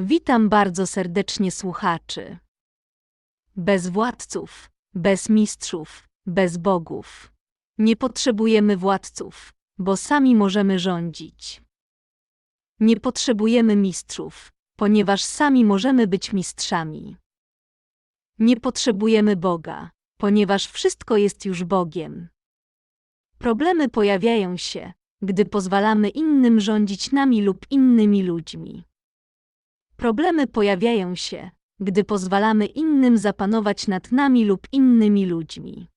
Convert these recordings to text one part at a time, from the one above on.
Witam bardzo serdecznie słuchaczy. Bez władców, bez mistrzów, bez bogów. Nie potrzebujemy władców, bo sami możemy rządzić. Nie potrzebujemy mistrzów, ponieważ sami możemy być mistrzami. Nie potrzebujemy Boga, ponieważ wszystko jest już Bogiem. Problemy pojawiają się, gdy pozwalamy innym rządzić nami lub innymi ludźmi. Problemy pojawiają się, gdy pozwalamy innym zapanować nad nami lub innymi ludźmi.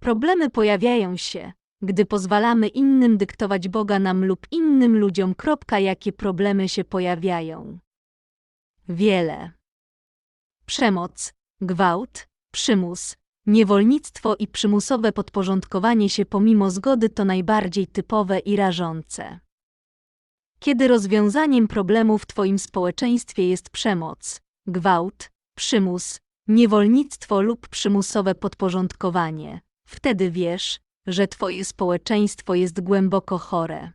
Problemy pojawiają się, gdy pozwalamy innym dyktować Boga nam lub innym ludziom. Kropka, jakie problemy się pojawiają? Wiele. Przemoc, gwałt, przymus, niewolnictwo i przymusowe podporządkowanie się pomimo zgody to najbardziej typowe i rażące. Kiedy rozwiązaniem problemu w Twoim społeczeństwie jest przemoc, gwałt, przymus, niewolnictwo lub przymusowe podporządkowanie, wtedy wiesz, że Twoje społeczeństwo jest głęboko chore.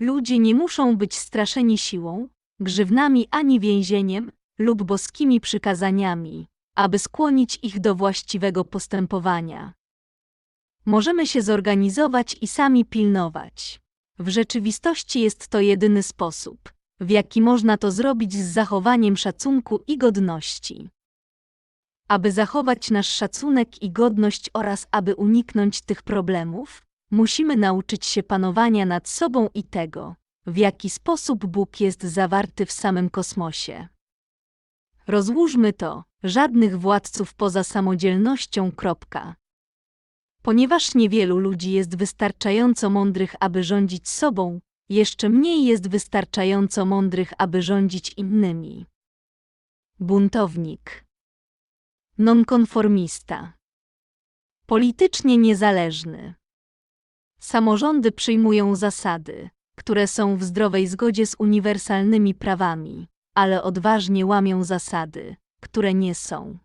Ludzie nie muszą być straszeni siłą, grzywnami ani więzieniem lub boskimi przykazaniami, aby skłonić ich do właściwego postępowania. Możemy się zorganizować i sami pilnować. W rzeczywistości jest to jedyny sposób, w jaki można to zrobić z zachowaniem szacunku i godności. Aby zachować nasz szacunek i godność oraz aby uniknąć tych problemów, musimy nauczyć się panowania nad sobą i tego, w jaki sposób Bóg jest zawarty w samym kosmosie. Rozłóżmy to, żadnych władców poza samodzielnością. Kropka. Ponieważ niewielu ludzi jest wystarczająco mądrych, aby rządzić sobą, jeszcze mniej jest wystarczająco mądrych, aby rządzić innymi. Buntownik. Nonkonformista. Politycznie niezależny. Samorządy przyjmują zasady, które są w zdrowej zgodzie z uniwersalnymi prawami, ale odważnie łamią zasady, które nie są.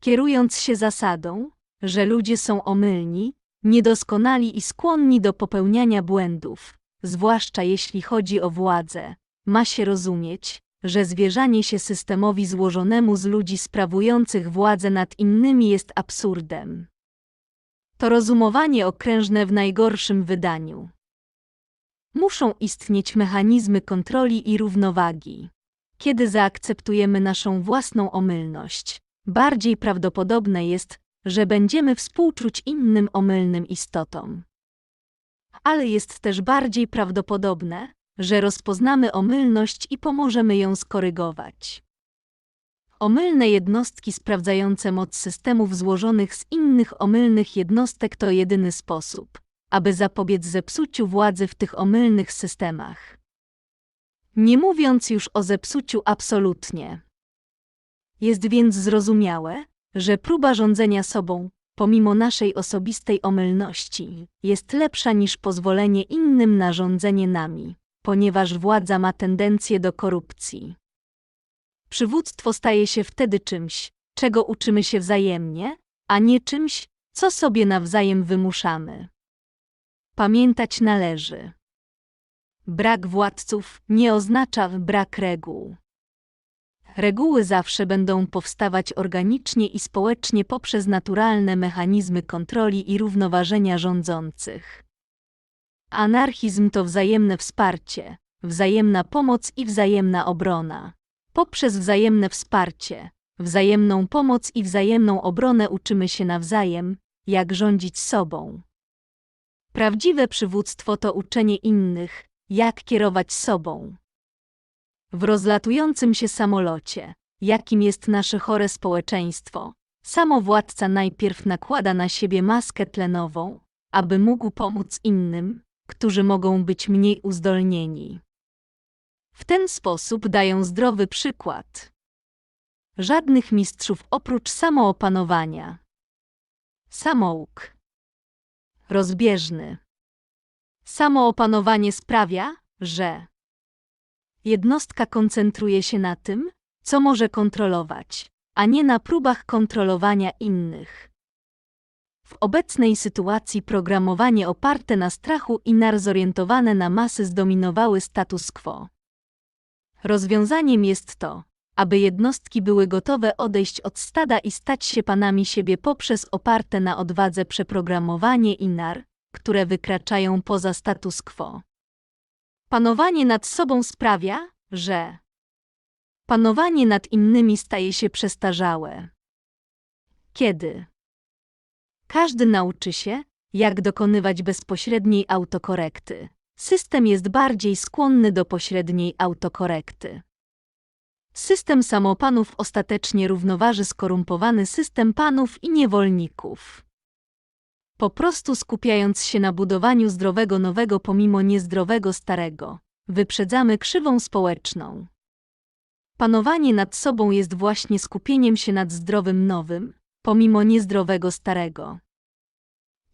Kierując się zasadą, że ludzie są omylni, niedoskonali i skłonni do popełniania błędów, zwłaszcza jeśli chodzi o władzę, ma się rozumieć, że zwierzanie się systemowi złożonemu z ludzi sprawujących władzę nad innymi jest absurdem. To rozumowanie okrężne w najgorszym wydaniu. Muszą istnieć mechanizmy kontroli i równowagi. Kiedy zaakceptujemy naszą własną omylność, bardziej prawdopodobne jest, że będziemy współczuć innym omylnym istotom. Ale jest też bardziej prawdopodobne, że rozpoznamy omylność i pomożemy ją skorygować. Omylne jednostki sprawdzające moc systemów złożonych z innych omylnych jednostek to jedyny sposób, aby zapobiec zepsuciu władzy w tych omylnych systemach. Nie mówiąc już o zepsuciu absolutnie. Jest więc zrozumiałe, że próba rządzenia sobą, pomimo naszej osobistej omylności, jest lepsza niż pozwolenie innym na rządzenie nami, ponieważ władza ma tendencję do korupcji. Przywództwo staje się wtedy czymś, czego uczymy się wzajemnie, a nie czymś, co sobie nawzajem wymuszamy. Pamiętać należy. Brak władców nie oznacza brak reguł. Reguły zawsze będą powstawać organicznie i społecznie poprzez naturalne mechanizmy kontroli i równoważenia rządzących. Anarchizm to wzajemne wsparcie, wzajemna pomoc i wzajemna obrona. Poprzez wzajemne wsparcie, wzajemną pomoc i wzajemną obronę uczymy się nawzajem, jak rządzić sobą. Prawdziwe przywództwo to uczenie innych, jak kierować sobą. W rozlatującym się samolocie, jakim jest nasze chore społeczeństwo, samowładca najpierw nakłada na siebie maskę tlenową, aby mógł pomóc innym, którzy mogą być mniej uzdolnieni. W ten sposób dają zdrowy przykład. Żadnych mistrzów oprócz samoopanowania. Samouk. Rozbieżny. Samoopanowanie sprawia, że jednostka koncentruje się na tym, co może kontrolować, a nie na próbach kontrolowania innych. W obecnej sytuacji programowanie oparte na strachu i nar zorientowane na masy zdominowały status quo. Rozwiązaniem jest to, aby jednostki były gotowe odejść od stada i stać się panami siebie poprzez oparte na odwadze przeprogramowanie i nar, które wykraczają poza status quo. Panowanie nad sobą sprawia, że panowanie nad innymi staje się przestarzałe. Kiedy każdy nauczy się, jak dokonywać bezpośredniej autokorekty, system jest bardziej skłonny do pośredniej autokorekty. System samopanów ostatecznie równoważy skorumpowany system panów i niewolników. Po prostu skupiając się na budowaniu zdrowego nowego pomimo niezdrowego starego, wyprzedzamy krzywą społeczną. Panowanie nad sobą jest właśnie skupieniem się nad zdrowym nowym, pomimo niezdrowego starego.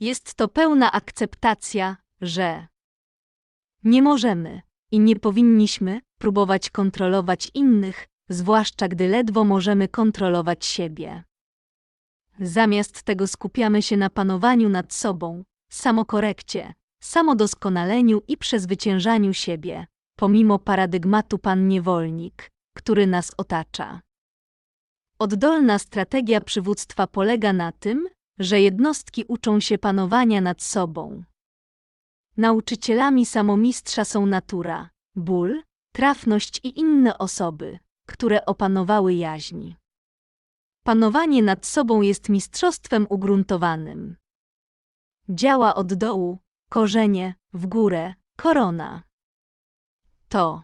Jest to pełna akceptacja, że nie możemy i nie powinniśmy próbować kontrolować innych, zwłaszcza gdy ledwo możemy kontrolować siebie. Zamiast tego skupiamy się na panowaniu nad sobą, samokorekcie, samodoskonaleniu i przezwyciężaniu siebie, pomimo paradygmatu pan-niewolnik, który nas otacza. Oddolna strategia przywództwa polega na tym, że jednostki uczą się panowania nad sobą. Nauczycielami samomistrza są natura, ból, trafność i inne osoby, które opanowały jaźń. Panowanie nad sobą jest mistrzostwem ugruntowanym. Działa od dołu, korzenie, w górę, korona. To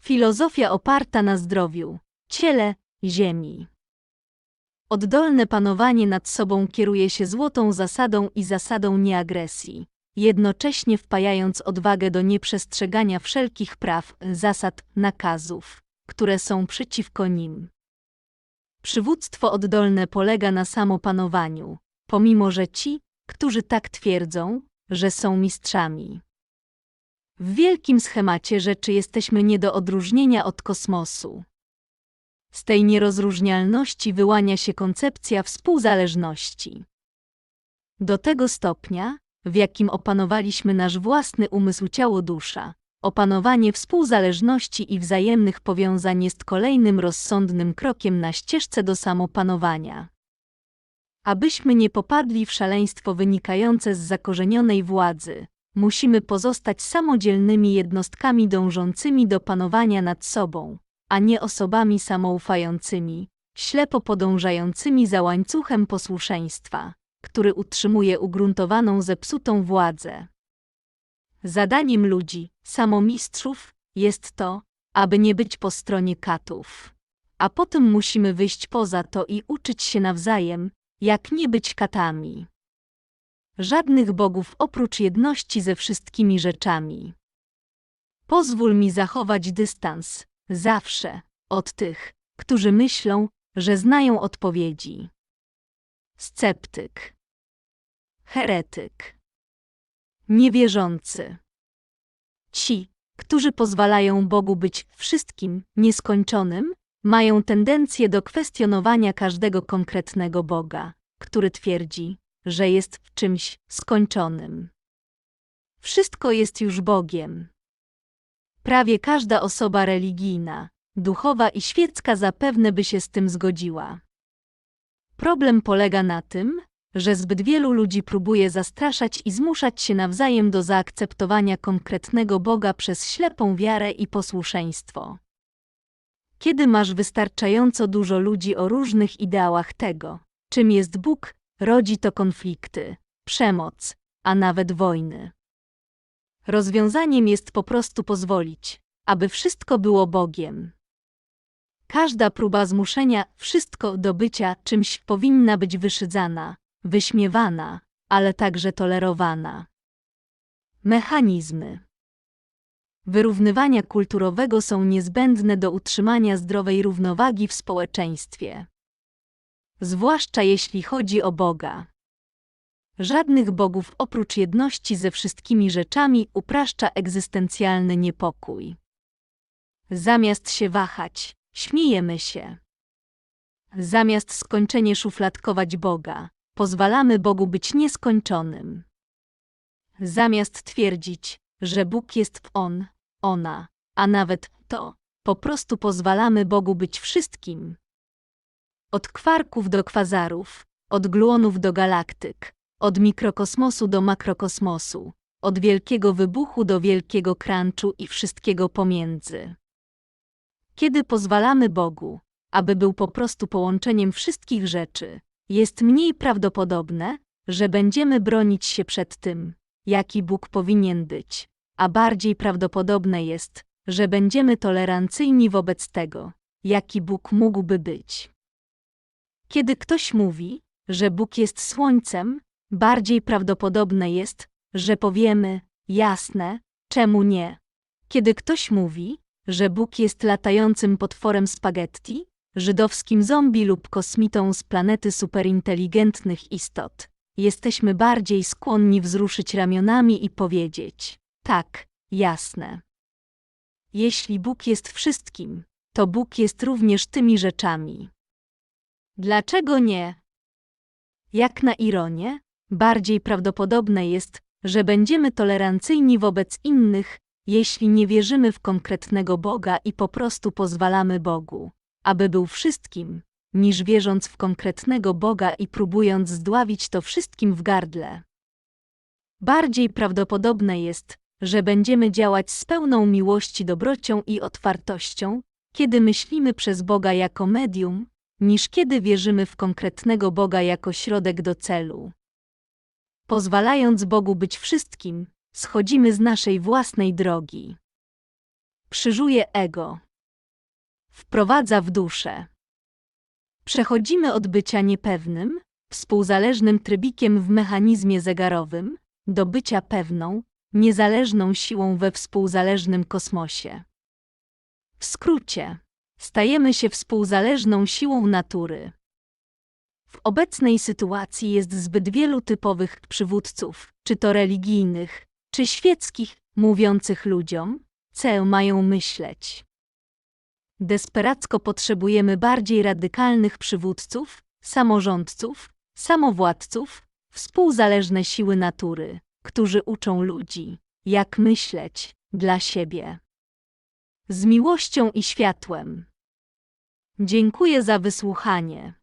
filozofia oparta na zdrowiu, ciele, ziemi. Oddolne panowanie nad sobą kieruje się złotą zasadą i zasadą nieagresji, jednocześnie wpajając odwagę do nieprzestrzegania wszelkich praw, zasad, nakazów, które są przeciwko nim. Przywództwo oddolne polega na samopanowaniu, pomimo że ci, którzy tak twierdzą, że są mistrzami. W wielkim schemacie rzeczy jesteśmy nie do odróżnienia od kosmosu. Z tej nierozróżnialności wyłania się koncepcja współzależności. Do tego stopnia, w jakim opanowaliśmy nasz własny umysł ciało dusza, opanowanie współzależności i wzajemnych powiązań jest kolejnym rozsądnym krokiem na ścieżce do samopanowania. Abyśmy nie popadli w szaleństwo wynikające z zakorzenionej władzy, musimy pozostać samodzielnymi jednostkami dążącymi do panowania nad sobą, a nie osobami samoufającymi, ślepo podążającymi za łańcuchem posłuszeństwa, który utrzymuje ugruntowaną zepsutą władzę. Zadaniem ludzi, samomistrzów, jest to, aby nie być po stronie katów. A potem musimy wyjść poza to i uczyć się nawzajem, jak nie być katami. Żadnych bogów oprócz jedności ze wszystkimi rzeczami. Pozwól mi zachować dystans, zawsze, od tych, którzy myślą, że znają odpowiedzi. Sceptyk. Heretyk. Niewierzący. Ci, którzy pozwalają Bogu być wszystkim, nieskończonym, mają tendencję do kwestionowania każdego konkretnego Boga, który twierdzi, że jest w czymś skończonym. Wszystko jest już Bogiem. Prawie każda osoba religijna, duchowa i świecka zapewne by się z tym zgodziła. Problem polega na tym, że zbyt wielu ludzi próbuje zastraszać i zmuszać się nawzajem do zaakceptowania konkretnego Boga przez ślepą wiarę i posłuszeństwo. Kiedy masz wystarczająco dużo ludzi o różnych ideałach tego, czym jest Bóg, rodzi to konflikty, przemoc, a nawet wojny. Rozwiązaniem jest po prostu pozwolić, aby wszystko było Bogiem. Każda próba zmuszenia wszystko do bycia czymś powinna być wyszydzana, wyśmiewana, ale także tolerowana. Mechanizmy wyrównywania kulturowego są niezbędne do utrzymania zdrowej równowagi w społeczeństwie. Zwłaszcza jeśli chodzi o Boga. Żadnych bogów oprócz jedności ze wszystkimi rzeczami upraszcza egzystencjalny niepokój. Zamiast się wahać, śmiejemy się. Zamiast skończenie szufladkować Boga, pozwalamy Bogu być nieskończonym. Zamiast twierdzić, że Bóg jest w On, ona, a nawet to po prostu pozwalamy Bogu być wszystkim. Od kwarków do kwazarów, od gluonów do galaktyk, od mikrokosmosu do makrokosmosu, od wielkiego wybuchu do wielkiego crunchu i wszystkiego pomiędzy. Kiedy pozwalamy Bogu, aby był po prostu połączeniem wszystkich rzeczy, jest mniej prawdopodobne, że będziemy bronić się przed tym, jaki Bóg powinien być, a bardziej prawdopodobne jest, że będziemy tolerancyjni wobec tego, jaki Bóg mógłby być. Kiedy ktoś mówi, że Bóg jest słońcem, bardziej prawdopodobne jest, że powiemy, jasne, czemu nie. Kiedy ktoś mówi, że Bóg jest latającym potworem spaghetti, żydowskim zombie lub kosmitą z planety superinteligentnych istot, jesteśmy bardziej skłonni wzruszyć ramionami i powiedzieć: tak, jasne. Jeśli Bóg jest wszystkim, to Bóg jest również tymi rzeczami. Dlaczego nie? Jak na ironię, bardziej prawdopodobne jest, że będziemy tolerancyjni wobec innych, jeśli nie wierzymy w konkretnego Boga i po prostu pozwalamy Bogu, aby był wszystkim, niż wierząc w konkretnego Boga i próbując zdławić to wszystkim w gardle. Bardziej prawdopodobne jest, że będziemy działać z pełną miłości, dobrocią i otwartością, kiedy myślimy przez Boga jako medium, niż kiedy wierzymy w konkretnego Boga jako środek do celu. Pozwalając Bogu być wszystkim, schodzimy z naszej własnej drogi. Przyżuje ego. Wprowadza w duszę. Przechodzimy od bycia niepewnym, współzależnym trybikiem w mechanizmie zegarowym, do bycia pewną, niezależną siłą we współzależnym kosmosie. W skrócie, stajemy się współzależną siłą natury. W obecnej sytuacji jest zbyt wielu typowych przywódców, czy to religijnych, czy świeckich, mówiących ludziom, co mają myśleć. Desperacko potrzebujemy bardziej radykalnych przywódców, samorządców, samowładców, współzależne siły natury, którzy uczą ludzi, jak myśleć dla siebie. Z miłością i światłem. Dziękuję za wysłuchanie.